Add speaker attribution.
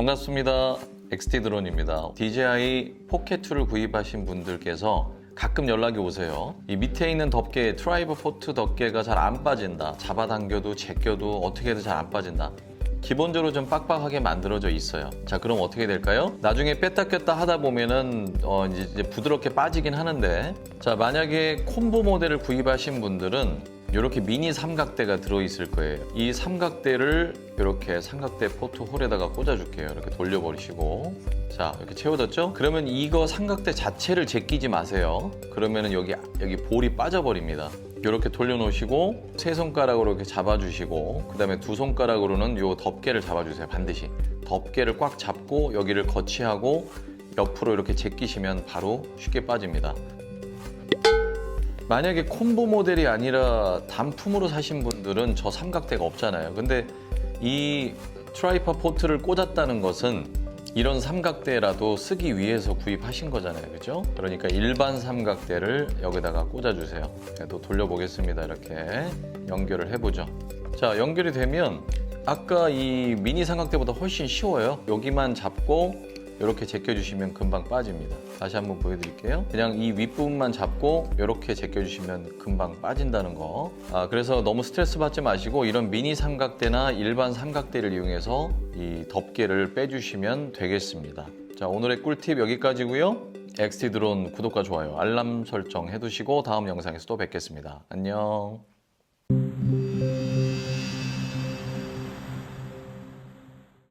Speaker 1: 반갑습니다. XT 드론입니다. DJI 포켓2를 구입하신 분들께서 가끔 연락이 오세요. 이 밑에 있는 덮개, 트라이브 포트 덮개가 잘 안 빠진다. 잡아당겨도 제껴도 어떻게든 잘 안 빠진다. 기본적으로 좀 빡빡하게 만들어져 있어요. 자, 그럼 어떻게 될까요? 나중에 뺐다 꼈다 하다 보면은 어, 이제 부드럽게 빠지긴 하는데, 자, 만약에 콤보 모델을 구입하신 분들은 이렇게 미니 삼각대가 들어있을 거예요. 이 삼각대를 이렇게 삼각대 포트 홀에다가 꽂아줄게요. 이렇게 돌려버리시고. 자, 이렇게 채워졌죠? 그러면 이거 삼각대 자체를 제끼지 마세요. 그러면은 여기, 여기 볼이 빠져버립니다. 이렇게 돌려놓으시고 세 손가락으로 이렇게 잡아주시고 그 다음에 두 손가락으로는 요 덮개를 잡아주세요 반드시 덮개를 꽉 잡고 여기를 거치하고 옆으로 이렇게 제끼시면 바로 쉽게 빠집니다 만약에 콤보 모델이 아니라 단품으로 사신 분들은 저 삼각대가 없잖아요 근데 이 트라이파 포트를 꽂았다는 것은 이런 삼각대라도 쓰기 위해서 구입하신 거잖아요. 그죠? 그러니까 일반 삼각대를 여기다가 꽂아주세요. 네, 또 돌려보겠습니다. 이렇게 연결을 해보죠. 자, 연결이 되면 아까 이 미니 삼각대보다 훨씬 쉬워요. 여기만 잡고 이렇게 제껴주시면 금방 빠집니다. 다시 한번 보여드릴게요. 그냥 이 윗부분만 잡고 이렇게 제껴주시면 금방 빠진다는 거. 아, 그래서 너무 스트레스 받지 마시고 이런 미니 삼각대나 일반 삼각대를 이용해서 이 덮개를 빼주시면 되겠습니다. 자, 오늘의 꿀팁 여기까지고요. XT 드론 구독과 좋아요, 알람 설정 해두시고 다음 영상에서 또 뵙겠습니다. 안녕.